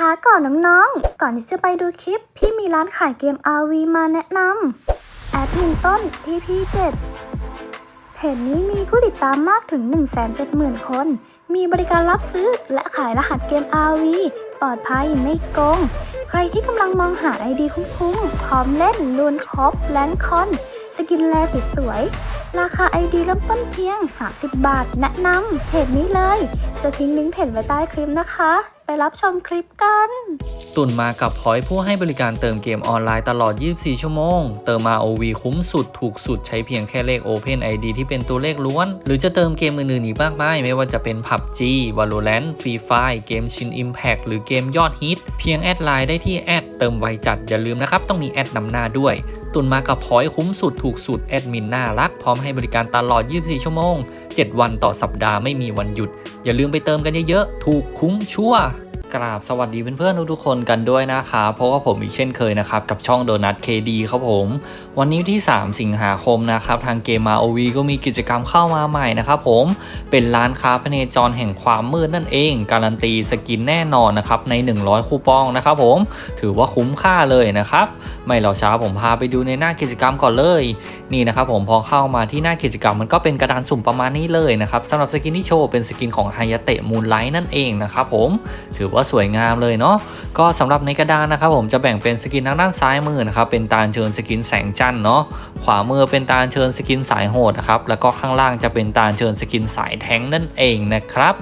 ช้าก่อนน้องๆ ก่อนที่จะไปดูคลิป พี่มีร้านขายเกม RV มาแนะนำแอดมินต้น TP7 เพจนี้มีผู้ติดตามมากถึง 170,000 คน มีบริการรับซื้อและขายรหัสเกม RV ปลอดภัยไม่โกง ใครที่กำลังมองหาไอดีคุ้มๆ พร้อมเล่นลวนครบแลนคอน สกินแลสวยๆราคาไอดีเริ่มต้นเพียง 30 บาท แนะนำเพจนี้เลย จะทิ้งลิงก์เพจไว้ใต้คลิปนะคะ รับชมคลิปกัน ตุนมากับพอยผู้ให้บริการเติมเกมออนไลน์ตลอด 24 ชั่วโมง เติม ROV คุ้มสุดถูกสุดใช้เพียงแค่เลข Open ID ที่เป็นตัวเลขล้วน หรือจะเติมเกมอื่นๆอีกมากมายไม่ว่าจะเป็น PUBG Valorant Free Fire เกมชิน Impact หรือเกมยอดฮิต เพียงแอดไลน์ได้ที่แอดเติมไวจัดอย่าลืมนะครับต้องมีแอดนำหน้าด้วยตุนมากับพอยคุ้มสุดถูกสุดแอดมินน่ารัก พร้อมให้บริการตลอด 24 ชั่วโมง 7 วันต่อสัปดาห์ไม่มีวันหยุด อย่าลืมไปเติมกันเยอะๆ ถูกคุ้มชัวร์ กราบสวัสดีเพื่อนๆทุกๆคนกันด้วยนะคะเพราะว่าผมอีกเช่นเคยนะครับกับช่องโดนัท KD ครับผม วันนี้ที่ 3 สิงหาคมนะครับทางเกม ROV ก็มีกิจกรรมเข้ามาใหม่นะครับผมเป็นร้านค้าพเนจรแห่งความมืดนั่นเอง การันตีสกินแน่นอนนะครับใน 100 คูปองนะครับผมถือว่าคุ้มค่าเลยนะครับ ไม่รอช้าผมพาไปดูในหน้ากิจกรรมก่อนเลย นี่นะครับผมพอเข้ามาที่หน้ากิจกรรมมันก็เป็นกระดานสุ่มประมาณนี้เลยนะครับสำหรับสกินที่โชว์เป็นสกินของไฮยาเตะมูนไลท์นั่นเองนะครับผมถือว่าสวยงามเลยเนาะก็สำหรับในกระดานนะครับผมจะแบ่งเป็นสกินทางด้านซ้ายมือนะครับเป็นตาลเชิญสกินแสงจันทร์เนาะขวามือเป็นตาลเชิญสกินสายโหดนะครับแล้วก็ข้างล่างจะเป็นตาลเชิญสกินสายแทงนั่นเองนะครับ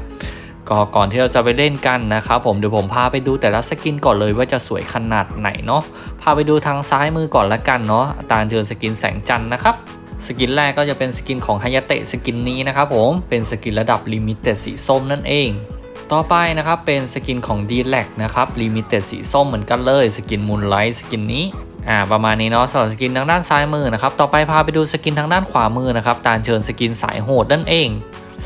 ก็ก่อนที่เราจะไปเล่นกันนะครับผมเดี๋ยวผมพาไปดูแต่ละสกินก่อนเลยว่าจะสวยขนาดไหนเนาะพาไปดูทางซ้ายมือก่อนละกันเนาะตาลเชิญสกินแสงจันทร์นะครับสกินแรกก็จะเป็นสกินของฮายาเตะสกินนี้นะครับผมเป็นสกินระดับลิมิเต็ดสีส้มนั่นเอง ต่อไปนะครับเป็นสกินของ d l a c นะครับลิมิเต็ดสีส้มเหมือนกันเลยสกินมูนไลท์สกินนี้อ่าประมาณนี้เนาะสำหรับสกินทางด้านซ้ายมือนะครับต่อไปพาไปดูสกินทางด้านขวามือนะครับตาลเชิญสกินสายโหดนั่นเอง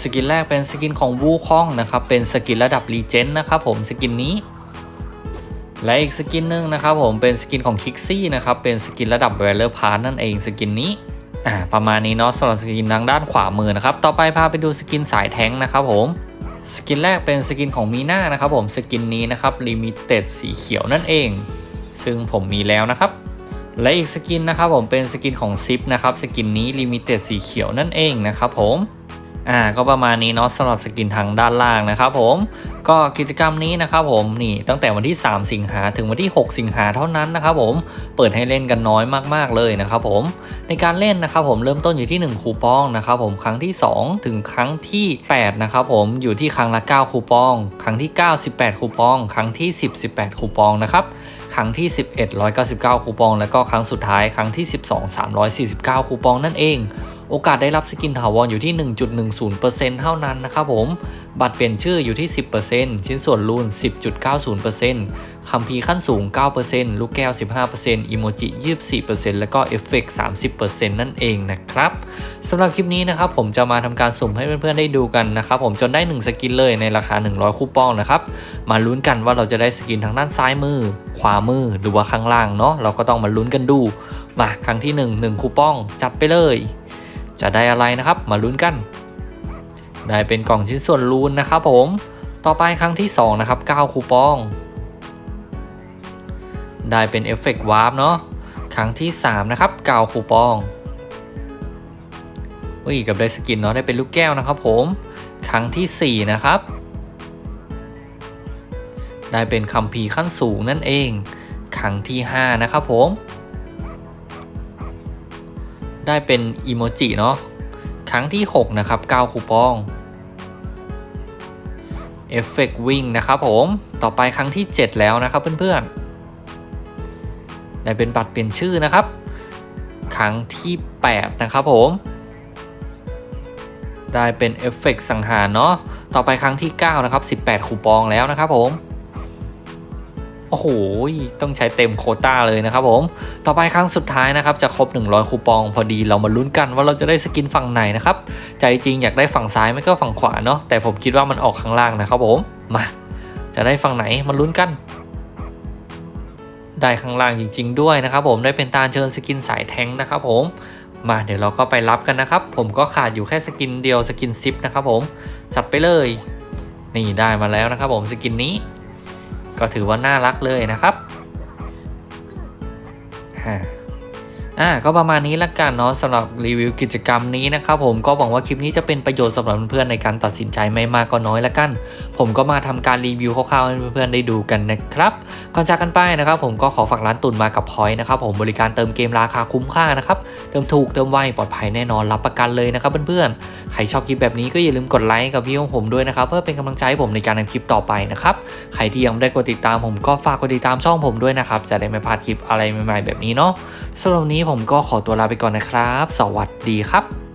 สกินแรกเป็นสกินของวูคองนะครับเป็นสกินระดับรีเจนนะครับผมสกินนี้ และอีกสกินหนึ่งนะครับผมเป็นสกินของคิกซี่นะครับเป็นสกินระดับเวลเลอร์พาร์นั่นเองสกินนี้อ่าประมาณนี้เนาะสำหรับสกินทางด้านขวามือนะครับต่อไปพาไปดูสกินสายแท้งนะครับผม สกินแรกเป็นสกินของมีน่านะครับผมสกินนี้นะครับลิมิเต็ดสีเขียวนั่นเอง ซึ่งผมมีแล้วนะครับ และอีกสกินนะครับผมเป็นสกินของซิปนะครับสกินนี้ลิมิเต็ดสีเขียวนั่นเองนะครับผม อ่าก็ประมาณนี้เนาะสำหรับสกินทางด้านล่างนะครับผมก็กิจกรรมนี้นะครับผมนี่ตั้งแต่วันที่ 3 สิงหาถึงวันที่ 6 สิงหาเท่านั้นนะครับผมเปิดให้เล่นกันน้อยมากๆเลยนะครับผมในการเล่นนะครับผมเริ่มต้นอยู่ที่ 1 คูปองนะครับผมครั้งที่ 2 ถึงครั้งที่8นะครับผมอยู่ที่ครั้งละ 9 คูปอง ครั้งที่ 9 18 คูปอง ครั้งที่ 10 18 คูปองนะครับครั้งที่ 11 199 คูปอง แล้วก็ครั้งสุดท้ายครั้งที่ 12 349 คูปองนั่นเอง โอกาสได้รับสกินถาวรออยู่ที่ 1.10%เท่านั้นนะครับผม บัตรเปลี่ยนชื่ออยู่ที่ 10%ชิ้นส่วนรูน 10.90%คัมภีร์ขั้นสูง 9%ลูกแก้ว 15%อีโมจิ 24%แล้วก็เอฟเฟกต์30%นั่นเองนะครับสำหรับคลิปนี้นะครับผมจะมาทำการสุ่มให้เพื่อนๆได้ดูกันนะครับผมจนได้ 1 สกินเลยในราคา 100 คูปองนะครับ มาลุ้นกันว่าเราจะได้สกินทางด้านซ้ายมือ ขวามือหรือว่าข้างล่างเนาะเราก็ต้องมาลุ้นกันดู มาครั้งที่ 1 1 คูปองจัดไปเลย จะได้อะไรนะครับมาลุ้นกัน ได้เป็นกล่องชิ้นส่วนรูนนะครับผม ต่อไปครั้งที่ 2 นะครับ 9 คูปอง ได้เป็นเอฟเฟกต์วาร์ปเนาะครั้งที่ 3 นะครับ 9 คูปองอุ้ยกับได้สกินเนาะได้เป็นลูกแก้วนะครับผมครั้งที่ 4 นะครับ ได้เป็นคัมภีร์ขั้นสูงนั่นเอง ครั้งที่ 5 นะครับผม ได้เป็นอีโมจิเนาะครั้งที่ 6 นะครับ 9 คูปองเอฟเฟกวิ่งนะครับผมต่อไปครั้งที่ 7 แล้วนะครับเพื่อนๆ ได้เป็นบัตรเปลี่ยนชื่อนะครับ ครั้งที่ 8 นะครับผม ได้เป็นเอฟเฟกสังหารเนาะต่อไปครั้งที่ 9 นะครับ 18 คูปองแล้วนะครับผม โอ้โห ต้องใช้เต็มโคต้าเลยนะครับผม ต่อไปครั้งสุดท้ายนะครับ จะครบ 100 คูปองพอดีเรามาลุ้นกันว่าเราจะได้สกินฝั่งไหนนะครับ ใจจริงอยากได้ฝั่งซ้ายไม่ก็ฝั่งขวาเนาะ แต่ผมคิดว่ามันออกข้างล่างนะครับผม มา จะได้ฝั่งไหนมาลุ้นกัน ได้ข้างล่างจริง ๆ ด้วยนะครับผมได้เป็นตาเชิญสกินสายแทงนะครับผมมาเดี๋ยวเราก็ไปรับกันนะครับ ผมก็ขาดอยู่แค่สกินเดียวสกินซิปนะครับผมจัดไปเลย นี่ได้มาแล้วนะครับผมสกินนี้ ก็ถือว่าน่ารักเลยนะครับฮ่า อ่าก็ประมาณนี้ละกันเนาะสำหรับรีวิวกิจกรรมนี้นะครับผมก็หวังว่าคลิปนี้จะเป็นประโยชน์สำหรับเพื่อนๆในการตัดสินใจไม่มากก็น้อยละกัน ผมก็มาทำการรีวิวคร่าวๆให้เพื่อนๆได้ดูกันนะครับก่อนจากกันไปนะครับ ผมก็ขอฝากร้านตุนมากับพอยนะครับผมบริการเติมเกมราคาคุ้มค่านะครับเติมถูกเติมไวปลอดภัยแน่นอนรับประกันเลยนะครับเพื่อนๆใครชอบคลิปแบบนี้ก็อย่าลืมกดไลค์กับวิดีโอของผมด้วยนะครับเพื่อเป็นกำลังใจให้ผมในการทำคลิปต่อไปนะครับใครที่ยังไม่ได้กดติดตามผมก็ฝากกดติดตามช่องผมด้วยนะครับจะได้ไม่พลาดคลิปอะไรใหม่ๆแบบนี้เนาะสำหรับนี้ผมก็ขอตัวลาไปก่อนนะครับ สวัสดีครับ